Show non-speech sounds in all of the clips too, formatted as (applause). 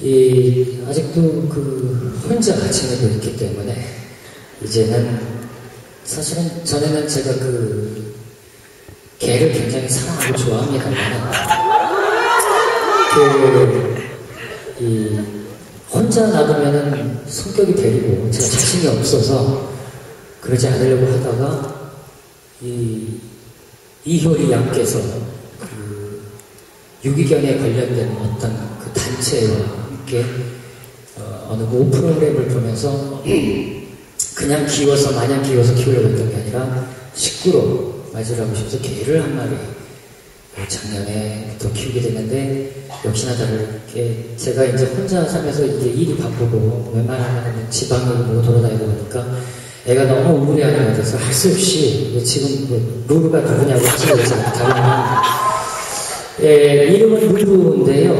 이, 아직도 그, 혼자 지내고 있기 때문에, 이제는, 사실은 전에는 제가 그, 개를 굉장히 사랑하고 좋아합니다만, 그, 이, 혼자 놔두면은 성격이 데리고 제가 자신이 없어서 그러지 않으려고 하다가, 이, 이효리 양께서 그, 유기견에 관련된 어떤 그 단체와 함께 어, 어느 모 프로그램을 보면서 (clears throat) 그냥 키워서 마냥 키워서 키우려고 했던 게 아니라 식구로 맞으라고 싶어서 개를 한 마리 어, 작년에부터 키우게 됐는데 역시나 다르게 제가 이제 혼자 살면서 이게 일이 바쁘고 웬만하면 지방으로 뭐 돌아다니다 보니까 애가 너무 우울해하는 것 같아서 할 수 없이 지금 그 루루가 누구냐고 제가 답을 예, 이름은 루루인데요.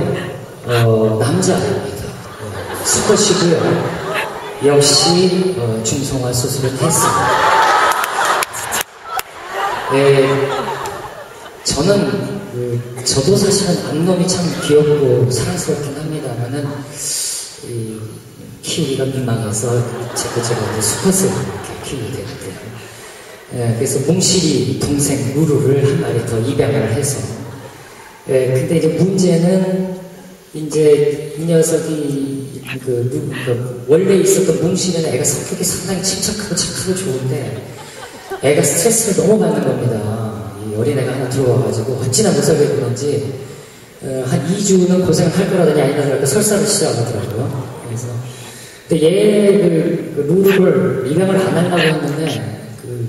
어, 남자입니다. 어, 수컷이고요. 역시 어, 중성화 수술을 했습니다. 예, 저는 그, 저도 사실은 암놈이 참 귀엽고 사랑스럽긴 합니다만은 이, 키우기가 민망해서 제가 제가 이제 수컷을 이렇게 키우게 됐고요. 예, 그래서 몽실이 동생 루루를 한 마리 더 입양을 해서 예, 근데 이제 문제는 이제 이 녀석이 그, 누- 그 원래 있었던 몽실은 애가 성격이 상당히 침착하고 착하고 좋은데 애가 스트레스를 너무 받는 겁니다. 이 어린애가 하나 들어와가지고 어찌나 무섭게 그런지 어, 한 2주는 고생을 할 거라더니 그러니까 설사를 시작하더라고요. 그래서 근데 얘그 그 루루를 입양을 안 하려고 했는데 그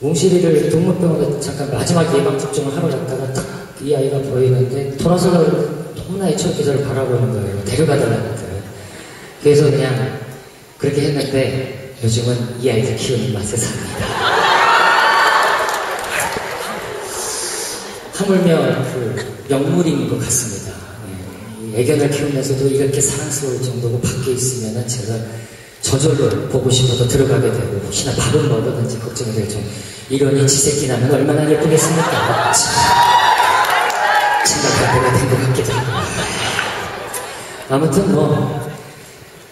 몽실이를 동물병원에 잠깐 마지막 예방 접종을 하러 갔다가 딱 이 아이가 보이는데 돌아서 너무나 애처롭게 저를 바라보는 거예요. 데려가달라는 거예요. 그래서 그냥 그렇게 했는데 요즘은 이 아이들 키우는 맛에 삽니다. (laughs) 하물며 그 영물인 것 같습니다. 예, 이 애견을 키우면서도 이렇게 사랑스러울 정도고 밖에 있으면은 제가 저절로 보고 싶어서 들어가게 되고 혹시나 밥은 먹었는지 걱정이 되죠. 이러니 지새끼 나면 얼마나 예쁘겠습니까? 하고. 아무튼 뭐